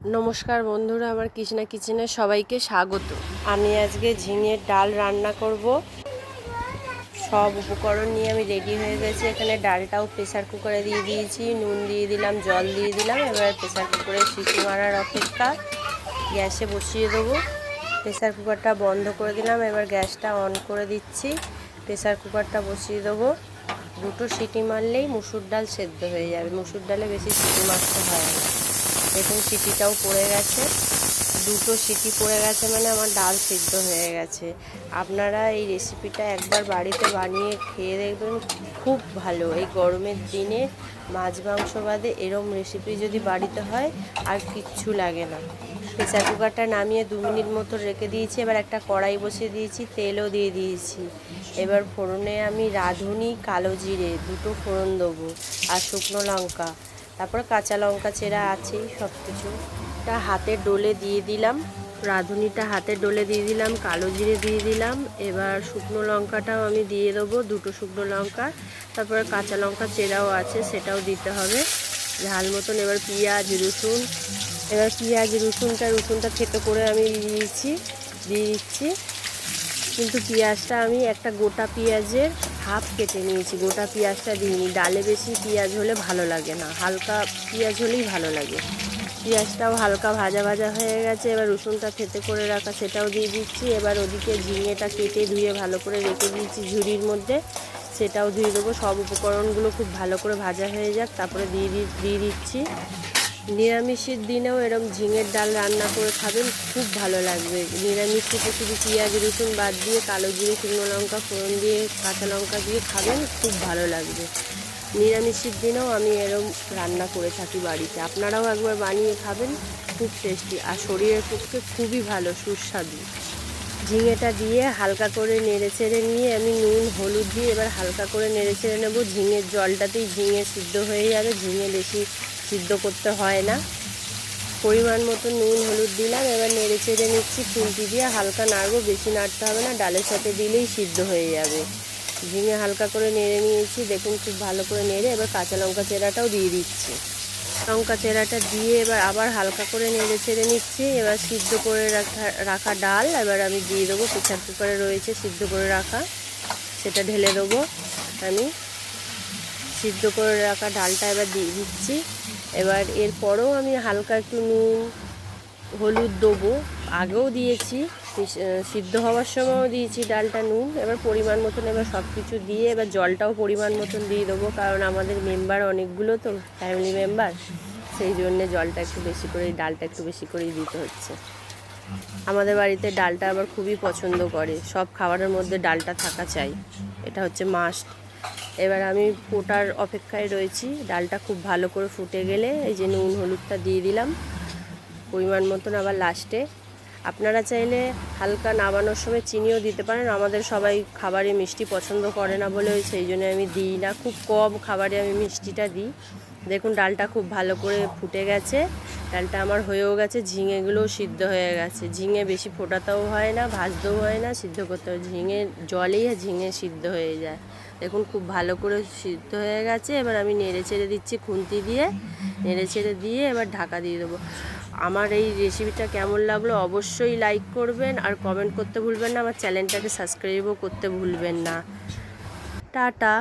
নমস্কার বন্ধুরা, আমার কৃষ্ণা কিচেনে সবাইকে স্বাগত। আমি আজকে ঝিঙের ডাল রান্না করব। সব উপকরণ নিয়ে আমি রেডি হয়ে গেছি। এখানে ডালটাও প্রেসার কুকারে দিয়ে দিয়েছি। নুন দিয়ে দিলাম, জল দিয়ে দিলাম। এবার প্রেসার কুকারে সিটি মারার অপেক্ষা গ্যাসে বসিয়ে দেবো। প্রেসার কুকারটা বন্ধ করে দিলাম। এবার গ্যাসটা অন করে দিচ্ছি। প্রেসার কুকারটা বসিয়ে দেবো। দুটো সিটি মারলেই মুসুর ডাল সেদ্ধ হয়ে যাবে। মুসুর ডালে বেশি সিটি মারতে হয় না। দেখুন সিটিটাও পড়ে গেছে। দুটো সিটি পড়ে গেছে মানে আমার ডাল সিদ্ধ হয়ে গেছে। আপনারা এই রেসিপিটা একবার বাড়িতে বানিয়ে খেয়ে দেখবেন, খুব ভালো। এই গরমের দিনে মাছ মাংস বাদে এরম রেসিপি যদি বাড়িতে হয়, আর কিচ্ছু লাগে না। প্রেসার কুকারটা নামিয়ে দু মিনিট মতো রেখে দিয়েছি। এবার একটা কড়াই বসিয়ে দিয়েছি, তেলও দিয়ে দিয়েছি। এবার ফোড়নে আমি রাঁধুনি কালো জিরে, দুটো ফোড়ন দেবো, আর শুকনো লঙ্কা। তারপর কাঁচা লঙ্কা, চেরা আছেই সব কিছু কিছুটা হাতে ডোলে দিয়ে দিলাম। রাঁধুনিটা হাতে ডোলে দিয়ে দিলাম, কালো জিরে দিয়ে দিলাম। এবার শুকনো লঙ্কাটাও আমি দিয়ে দেবো, দুটো শুকনো লঙ্কা। তারপরে কাঁচা লঙ্কা, চেরাও আছে, সেটাও দিতে হবে। ঝাল মতন এবার পেঁয়াজ, রসুন। এবার পেঁয়াজ, রসুনটা রসুনটা থেতো করে আমি দিয়ে দিচ্ছি দিয়ে দিচ্ছি। কিন্তু পেঁয়াজটা আমি একটা গোটা পেঁয়াজের হাফ কেটে নিয়েছি, গোটা পেঁয়াজটা দিইনি ডালে বেশি পেঁয়াজ হলে ভালো লাগে না, হালকা পেঁয়াজ হলেই ভালো লাগে। পেঁয়াজটাও হালকা ভাজা ভাজা হয়ে গেছে, এবার রসুনটা থেতে করে রাখা সেটাও দিয়ে দিচ্ছি। এবার ওদিকে ঝিঙেটা কেটে ধুয়ে ভালো করে রেখে দিয়েছি ঝুড়ির মধ্যে। সেটাও ধুয়ে দেবো। সব উপকরণগুলো খুব ভালো করে ভাজা হয়ে যাক, তারপরে দিয়ে দিয়ে দিচ্ছি। নিরামিষের দিনেও এরকম ঝিঙের ডাল রান্না করে খাবেন, খুব ভালো লাগবে। নিরামিষ থেকে শুধু পেঁয়াজ, রসুন বাদ দিয়ে কালো জিরে, শুকনো লঙ্কা, ফোড়ন দিয়ে কাঁচা লঙ্কা দিয়ে খাবেন, খুব ভালো লাগবে। নিরামিষের দিনেও আমি এরম রান্না করে থাকি বাড়িতে। আপনারাও একবার বানিয়ে খাবেন, খুব টেস্টি আর শরীরের পক্ষে খুবই ভালো, সুস্বাদু। ঝিঙেটা দিয়ে হালকা করে নেড়ে চেড়ে নিয়ে আমি নুন, হলুদ দিয়ে এবার হালকা করে নেড়ে চেড়ে নেব। ঝিঙের জলটাতেই ঝিঙে সিদ্ধ হয়ে যাবে, ঝিঙে বেশি সিদ্ধ করতে হয় না। পরিমাণ মতো নুন, হলুদ দিলাম, এবার নেড়ে চেড়ে নিচ্ছি খুন্তি দিয়ে হালকা নাড়বো, বেশি নাড়তে হবে না, ডালের সাথে দিলেই সিদ্ধ হয়ে যাবে। ঝিঙে হালকা করে নেড়ে নিয়েছি, দেখুন খুব ভালো করে নেড়ে, এবার কাঁচা লঙ্কা চেরাটাও দিয়ে দিচ্ছি। লঙ্কা চেরাটা দিয়ে এবার আবার হালকা করে নেড়ে ছেড়ে নিচ্ছি, এবার সিদ্ধ করে রাখা রাখা ডাল, এবার আমি দিয়ে দেবো প্রেসার কুকারে রয়েছে সিদ্ধ করে রাখা, সেটা ঢেলে দেবো আমি। সিদ্ধ করে রাখা ডালটা এবার দিয়ে দিচ্ছি। এবার এরপরেও আমি হালকা একটু নুন, হলুদ দেবো। আগেও দিয়েছি সিদ্ধ হওয়ার সময়ও দিয়েছি ডালটা নুন। এবার পরিমাণ মতন এবার সব কিছু দিয়ে এবার জলটাও পরিমাণ মতন দিয়ে দেবো, কারণ আমাদের মেম্বার অনেকগুলো তো ফ্যামিলি মেম্বার সেই জন্যে জলটা একটু বেশি করে, ডালটা একটু বেশি করেই দিতে হচ্ছে। আমাদের বাড়িতে ডালটা আবার খুবই পছন্দ করে। সব খাবারের মধ্যে ডালটা থাকা চাই। এটা হচ্ছে মাস্ট এবার আমি ফোটার অপেক্ষায় রয়েছি। ডালটা খুব ভালো করে ফুটে গেলে এই যে নুন, হলুদটা দিয়ে দিলাম। পরিমাণ মতন আবার লাস্টে আপনারা চাইলে হালকা নামানোর সময় চিনিও দিতে পারেন। আমাদের সবাই খাবারে মিষ্টি পছন্দ করে না বলে সেই জন্য আমি দিই না। খুব কম খাবারে আমি মিষ্টিটা দিই। দেখুন, ডালটা খুব ভালো করে ফুটে গেছে। ডালটা আমার হয়েও গেছে, ঝিঙেগুলোও সিদ্ধ হয়ে গেছে। ঝিঙে বেশি ফোটাতেও হয় না, ভাজতেও হয় না, সিদ্ধ করতে হয়। ঝিঙে জলেই ঝিঙে সিদ্ধ হয়ে যায়। দেখুন খুব ভালো করে সিদ্ধ হয়ে গেছে। এবার আমি নেড়ে ছেড়ে দিচ্ছি খুন্তি দিয়ে। নেড়ে ছেড়ে দিয়ে এবার ঢাকা দিয়ে দেবো। আমার এই রেসিপিটা কেমন লাগল অবশ্যই লাইক করবেন আর কমেন্ট করতে ভুলবেন না। আমার চ্যানেলটাকে সাবস্ক্রাইবও করতে ভুলবেন না। টাটা।